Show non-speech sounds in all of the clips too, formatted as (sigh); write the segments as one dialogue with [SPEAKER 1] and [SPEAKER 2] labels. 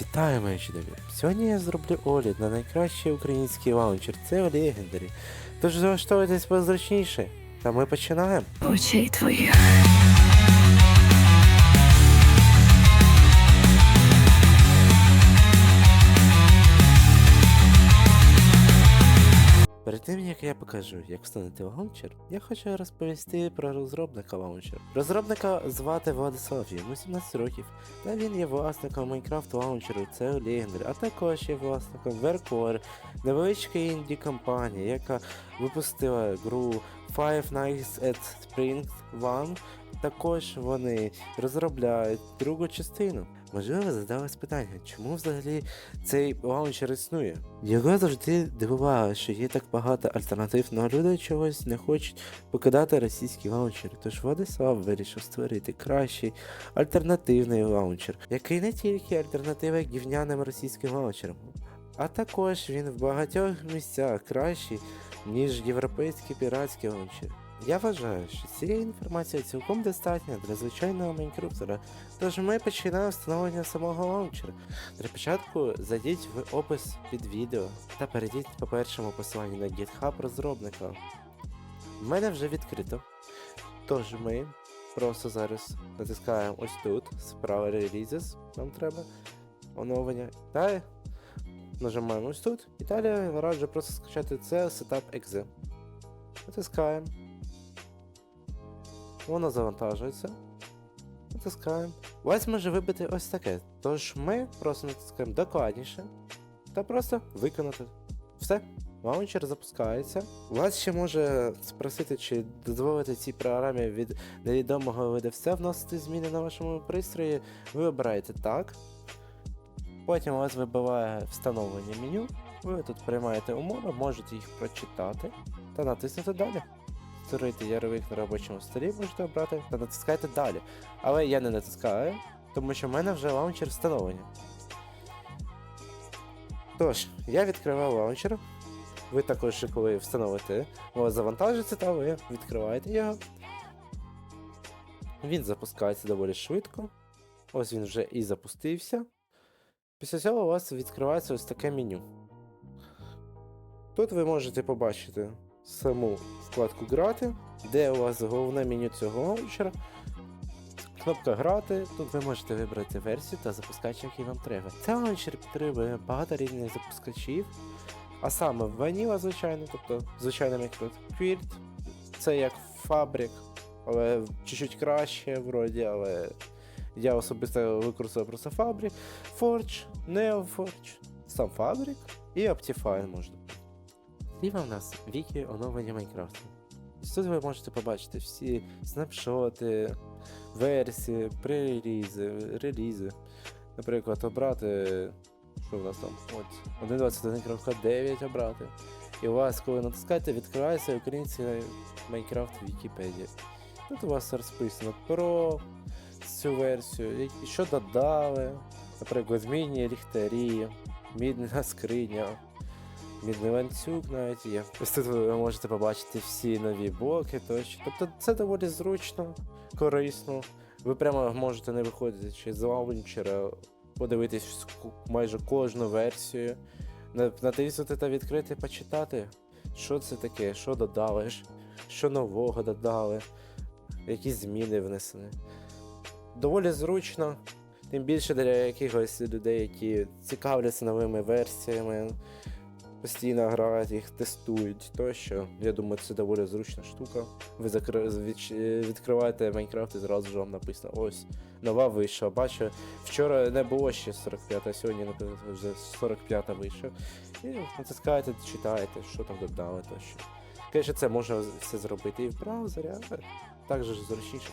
[SPEAKER 1] Вітаю, мої чудові! Сьогодні я зроблю огляд на найкращий український лаунчер. Це Legendary. Тож залаштовуйтесь позручніше. Та ми починаємо.
[SPEAKER 2] очей твоїх.
[SPEAKER 1] Як я покажу, як встановити лаунчер, я хочу розповісти про розробника лаунчера. Розробника звати Владислав, йому 17 років, та він є власником Minecraft лаунчеру, це Legendary, а також є власником Vercore, невеличкої інді компанії, яка випустила гру Five Nights at Spring One. Також вони розробляють другу частину. Можливо, ви задались питання, чому взагалі цей лаунчер існує? Його завжди дивувало, що є так багато альтернатив, але люди чогось не хочуть покидати російські лаунчери. Тож Владислав вирішив створити кращий альтернативний лаунчер, який не тільки альтернатива гівняним російським лаунчерам, а також він в багатьох місцях кращий, ніж європейські піратські лаунчери. Я вважаю, що цієї інформації цілком достатньо для звичайного майнкрутера, тож ми починаємо встановлення самого лаунчера. Для початку зайдіть в опис під відео та перейдіть по першому посиланню на GitHub розробника. У мене вже відкрито. Тож ми просто зараз натискаємо ось тут, справа Releases, нам треба оновлення. Та нажимаємо ось тут. І далі раджу просто скачати це Setup Exe. Натискаємо. Воно завантажується. Натискаємо. У вас може вибити ось таке. Тож ми просто натискаємо докладніше та просто виконати. Все. Лаунчер запускається. Вас ще може спросити, чи дозволити цій програмі від невідомого видавця вносити зміни на вашому пристрої. Ви обираєте так. Потім у вас вибиває встановлення меню. Ви тут приймаєте умови, можете їх прочитати та натиснути далі. Створити яровик на робочому столі можете обрати та натискайте далі. Але я не натискаю, тому що в мене вже лаунчер встановлення. Тож, я відкриваю лаунчер. Ви також, коли встановите, вас завантажиться, та ви відкриваєте його. Він запускається доволі швидко. Ось він вже і запустився. Після цього у вас відкривається ось таке меню. Тут ви можете побачити саму вкладку грати, де у вас головне меню цього лаунчера. Кнопка грати, тут ви можете вибрати версію та запускач, який вам треба. Цей лаунчер підтримує багато різних запускачів, а саме Vanilla, звичайно, тобто звичайний мікрот. Quilt, це як фабрик, але чуть-чуть краще вроді, але я особисто використовую просто фабрик, Forge, NeoForge, сам фабрик і Optifine можна. Зліва в нас віки оновлення Майнкрафту. Тут ви можете побачити всі снапшоти, версії, пререлізи, релізи. Наприклад, обрати. Що в нас там? От 1.21.9 обрати. І у вас, коли натискаєте, відкривається український Майнкрафт Вікіпедія. Тут у вас розписано про цю версію, що додали. Наприклад, змінні ліхтарі, мідна скриня, мідний ланцюг навіть є. Ось тут ви можете побачити всі нові блоки тощо. Тобто це доволі зручно, корисно. Ви прямо можете не виходячи з лаунчера, подивитись майже кожну версію, натиснути та відкрити, почитати, що це таке, що додали, що нового додали, які зміни внесені. Доволі зручно, тим більше для якихось людей, які цікавляться новими версіями, постійно грають їх, тестують тощо. Я думаю, це доволі зручна штука. Ви закри... відкриваєте Майнкрафт і зразу ж вам написано ось нова вийшла. Бачу, вчора не було ще 45, а сьогодні наприклад, вже 45 вийшла. І натискаєте, читаєте, що там додали тощо. Звісно, це можна все зробити і в браузері, але так же ж зручніше.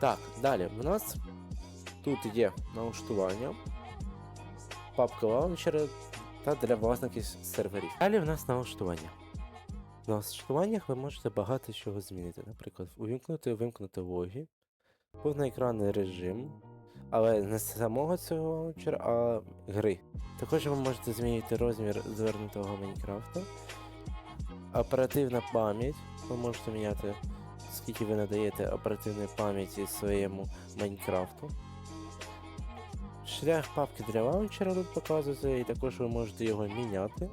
[SPEAKER 1] Так, далі у нас тут є налаштування, папка лаунчера та для власників серверів. Далі в нас налаштування. В налаштуваннях ви можете багато чого змінити. Наприклад, увімкнути і вимкнути логі, повноекранний режим, але не самого цього лаунчера, а гри. Також ви можете змінити розмір звернутого Майнкрафта, оперативна пам'ять. Ви можете міняти, скільки ви надаєте оперативної пам'яті своєму Майнкрафту. Шлях папки для лаунчера тут показується, і також ви можете його міняти.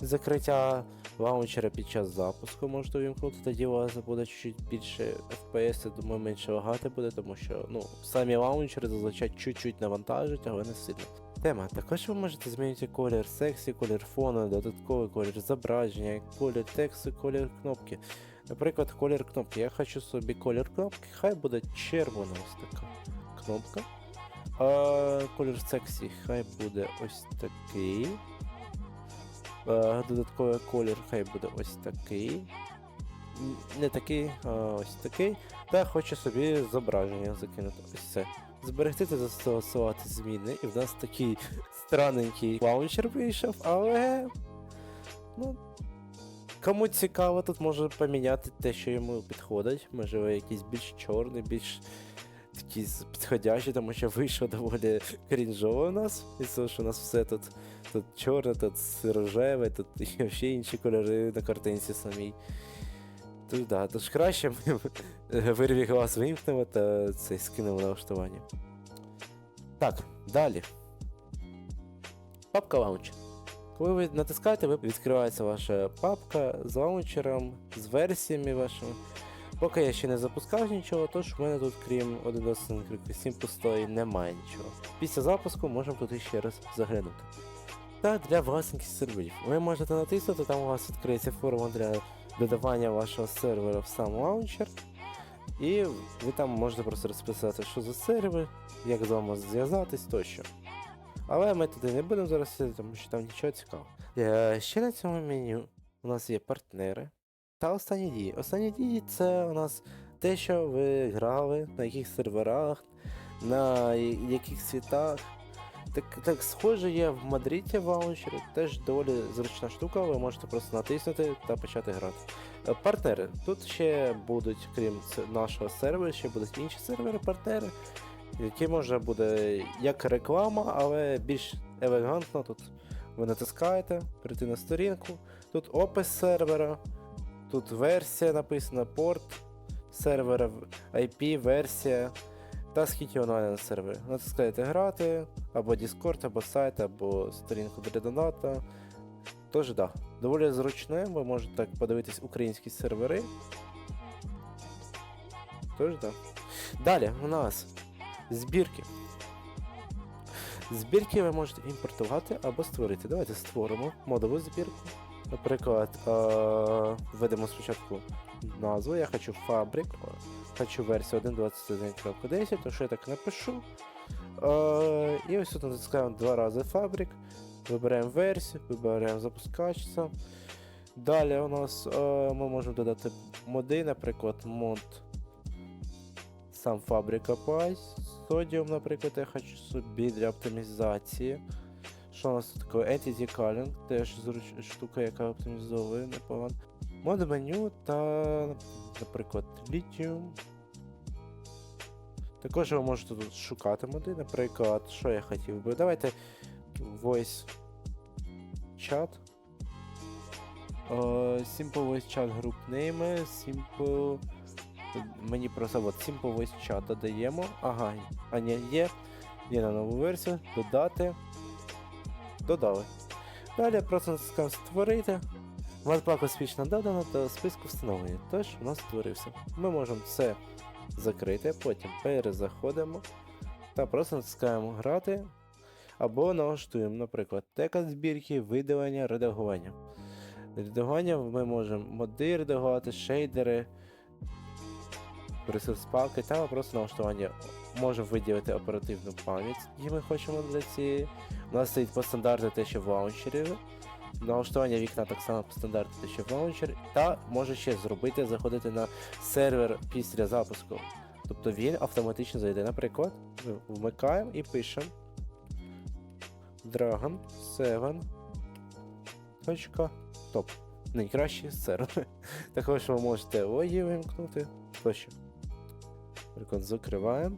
[SPEAKER 1] Закриття лаунчера під час запуску можете увімкнути, тоді у вас буде чуть більше FPS, я думаю, менше лагати буде, тому що ну, самі лаунчери зазвичай чуть-чуть навантажують, але не сильно. Тема. Також ви можете змінити колір сексі, колір фону, додатковий колір зображення, колір тексту, колір кнопки. Наприклад, колір кнопки. Я хочу собі колір кнопки, хай буде червона ось така кнопка. А колір сексі хай буде ось такий. А, додатковий колір хай буде ось такий. Не такий, а ось такий. Та хочу собі зображення закинути. Ось це. Зберегти та застосувати зміни. І в нас такий странненький лаунчер вийшов, але. Ну. Кому цікаво, тут може поміняти те, що йому підходить. Можливо, якийсь більш чорний, більш такий з- підходящий, тому що вийшов доволі крінжово у нас. І це, що у нас все тут, тут чорне, тут рожеве, тут (laughs) і ще інші кольори на картинці самій. Тож да, тож краще ми (laughs) вирві глаз вимкнемо та це скинемо налаштування. Так, далі. Папка лаунчер. Коли ви натискаєте, ви- відкривається ваша папка з лаунчером, з версіями вашими. Поки я ще не запускав нічого, тож в мене тут, крім 1.7 пустої, немає нічого. Після запуску можемо туди ще раз заглянути. Та для власників серверів. Ви можете натиснути, там у вас відкриється форма для додавання вашого сервера в сам лаунчер. І ви там можете просто розписати, що за сервер, як з вами зв'язатись тощо. Але ми туди не будемо зараз сидіти, тому що там нічого цікавого. Е, Ще на цьому меню у нас є партнери та останні дії. Останні дії це у нас те, що ви грали, на яких серверах, на яких світах. Так, так схоже є в Мадриді в лаунчері, теж доволі зручна штука, ви можете просто натиснути та почати грати. Е, Партнери. Тут ще будуть, крім нашого сервера, ще будуть інші сервери-партнери, які може буде як реклама, але більш елегантно. Тут ви натискаєте, перейти на сторінку, тут опис сервера, тут версія написана, порт сервера, IP, версія та скільки онлайн на сервері. Натискаєте грати, або Discord, або сайт, або сторінку для доната. Тож да, доволі зручне, ви можете так подивитись українські сервери. Тож да. Далі у нас збірки. Збірки ви можете імпортувати або створити. Давайте створимо модову збірку. Наприклад, е- введемо спочатку назву. Я хочу фабрик, хочу версію 1.21.10, то що я так напишу. Е- і ось тут натискаємо два рази фабрик. Вибираємо версію, вибираємо запускач. Далі у нас е, ми можемо додати моди, наприклад, мод сам фабрика API. Sodium, наприклад, я хочу собі для оптимізації. Що у нас тут таке? Entity Calling, теж штука, яка оптимізовує непогано. Мод меню та, наприклад, Lithium. Також ви можете тут шукати моди, наприклад, що я хотів би. Давайте voice chat. Е, Simple Voice Chat Group Name, Simple. Мені просто от Simple Voice Chat додаємо. Ага, а ні, є. Є на нову версію. Додати. Додали. Далі просто натискаємо створити. Ватпак успішно додано до списку встановлення. Тож у нас створився. Ми можемо це закрити, потім перезаходимо та просто натискаємо грати. Або налаштуємо, наприклад, текст збірки, видалення, редагування. Редагування ми можемо моди редагувати, шейдери, ресурс паки та просто налаштування. Можемо виділити оперативну пам'ять, які ми хочемо для цієї. У нас стоїть по стандарту те, що в лаунчері. Налаштування вікна так само по стандарту те, що в. Та може ще зробити, заходити на сервер після запуску. Тобто він автоматично зайде. Наприклад, ми вмикаємо і пишемо Dragon 7. Точка. Топ. Найкращий сервер. (laughs) Також ви можете логі вимкнути. Тощо. Наприклад, закриваємо.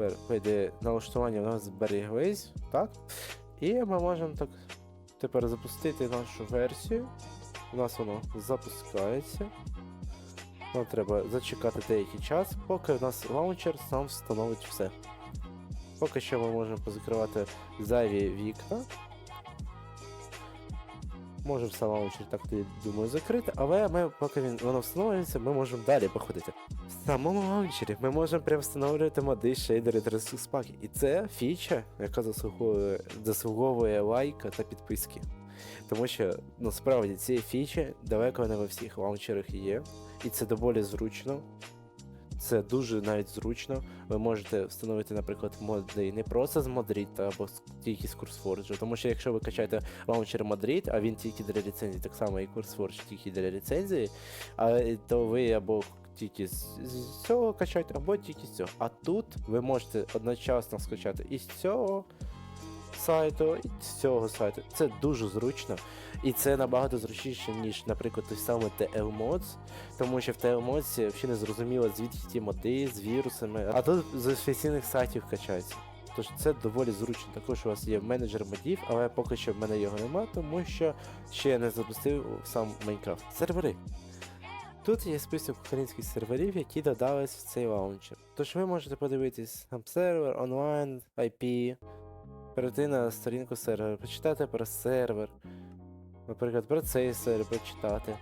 [SPEAKER 1] Тепер вийде налаштування у нас зберіглись, так? І ми можемо так тепер запустити нашу версію. У нас воно запускається. Нам треба зачекати деякий час, поки у нас лаунчер сам встановить все. Поки що ми можемо позакривати зайві вікна. Можемо сам лаунчер так я думаю закрити, але ми, поки він воно встановлюється, ми можемо далі походити. В самому лаунчері ми можемо прям встановлювати моди, шейдери та ресурс паки. І це фіча, яка заслуговує, заслуговує лайка та підписки. Тому що насправді ці фічі далеко не во всіх лаунчерах є. І це доволі зручно. Це дуже навіть зручно. Ви можете встановити, наприклад, моди не просто з Модріта або тільки з CourseForge, тому що якщо ви качаєте лаунчер Модріт, а він тільки для ліцензії, так само і CourseForge тільки для ліцензії, а, то ви або тільки з цього качаєте, або тільки з цього. А тут ви можете одночасно скачати і з цього сайту, і з цього сайту. Це дуже зручно. І це набагато зручніше, ніж, наприклад, той самий TL Mods, тому що в TL Mods взагалі не зрозуміло, звідки ті моди з вірусами, а тут з офіційних сайтів качається. Тож це доволі зручно. Також у вас є менеджер модів, але поки що в мене його нема, тому що ще не запустив сам Майнкрафт. Сервери. Тут є список українських серверів, які додались в цей лаунчер. Тож ви можете подивитись там сервер, онлайн, IP, перейти на сторінку сервера, почитати про сервер, наприклад, про цей сервер почитати.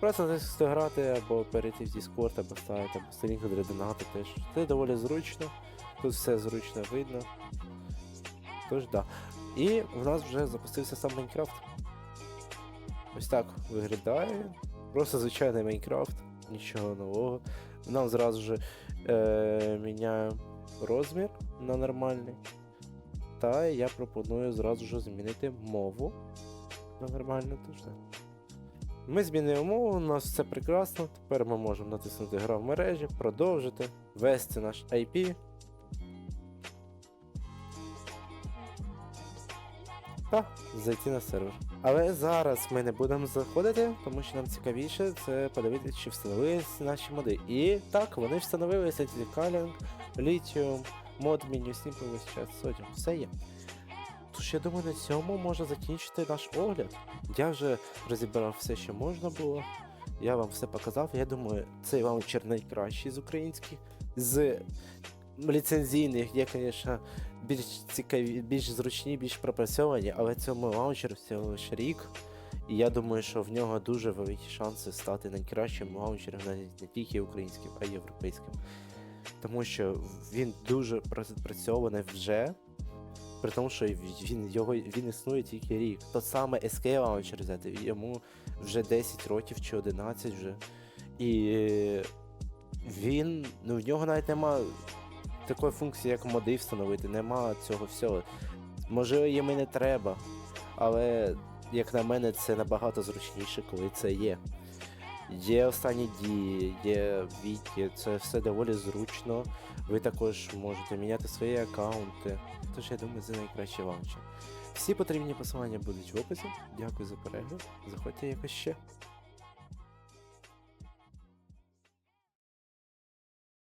[SPEAKER 1] Просто натиснути грати або перейти в Discord, або сайт, або сторінку для донату теж. Це доволі зручно. Тут все зручно видно. Тож да. І в нас вже запустився сам Майнкрафт. Ось так виглядає. Просто звичайний Майнкрафт, нічого нового. Нам зразу ж е, міняємо розмір на нормальний. Та я пропоную зразу ж змінити мову на нормальну теж. так. Ми змінили мову, у нас все прекрасно. Тепер ми можемо натиснути гра в мережі, продовжити, ввести наш IP. Та зайти на сервер. Але зараз ми не будемо заходити, тому що нам цікавіше це подивитися, чи встановилися наші моди. І так, вони встановилися Calling, Lithium, мод меню, Simple весь час, сотім, все є. Тож я думаю, на цьому можна закінчити наш огляд. Я вже розібрав все, що можна було. Я вам все показав. Я думаю, цей лаунчер найкращий з українських. З ліцензійних є, звісно, більш цікаві, більш зручні, більш пропрацьовані, але цьому лаунчеру всього лише рік. І я думаю, що в нього дуже великі шанси стати найкращим лаунчером навіть не тільки українським, а й європейським. Тому що він дуже пропрацьований вже. При тому, що він, його, він існує тільки рік. Тот саме SK Launcher взяти, йому вже 10 років чи 11 вже. І він, ну в нього навіть нема такої функції, як моди встановити, нема цього всього. Може, їм і не треба, але, як на мене, це набагато зручніше, коли це є. Є останні дії, є віки, це все доволі зручно. Ви також можете міняти свої аккаунти. Тож я думаю, це вам лаунчер. Всі потрібні посилання будуть в описі. Дякую за перегляд. Заходьте якось ще.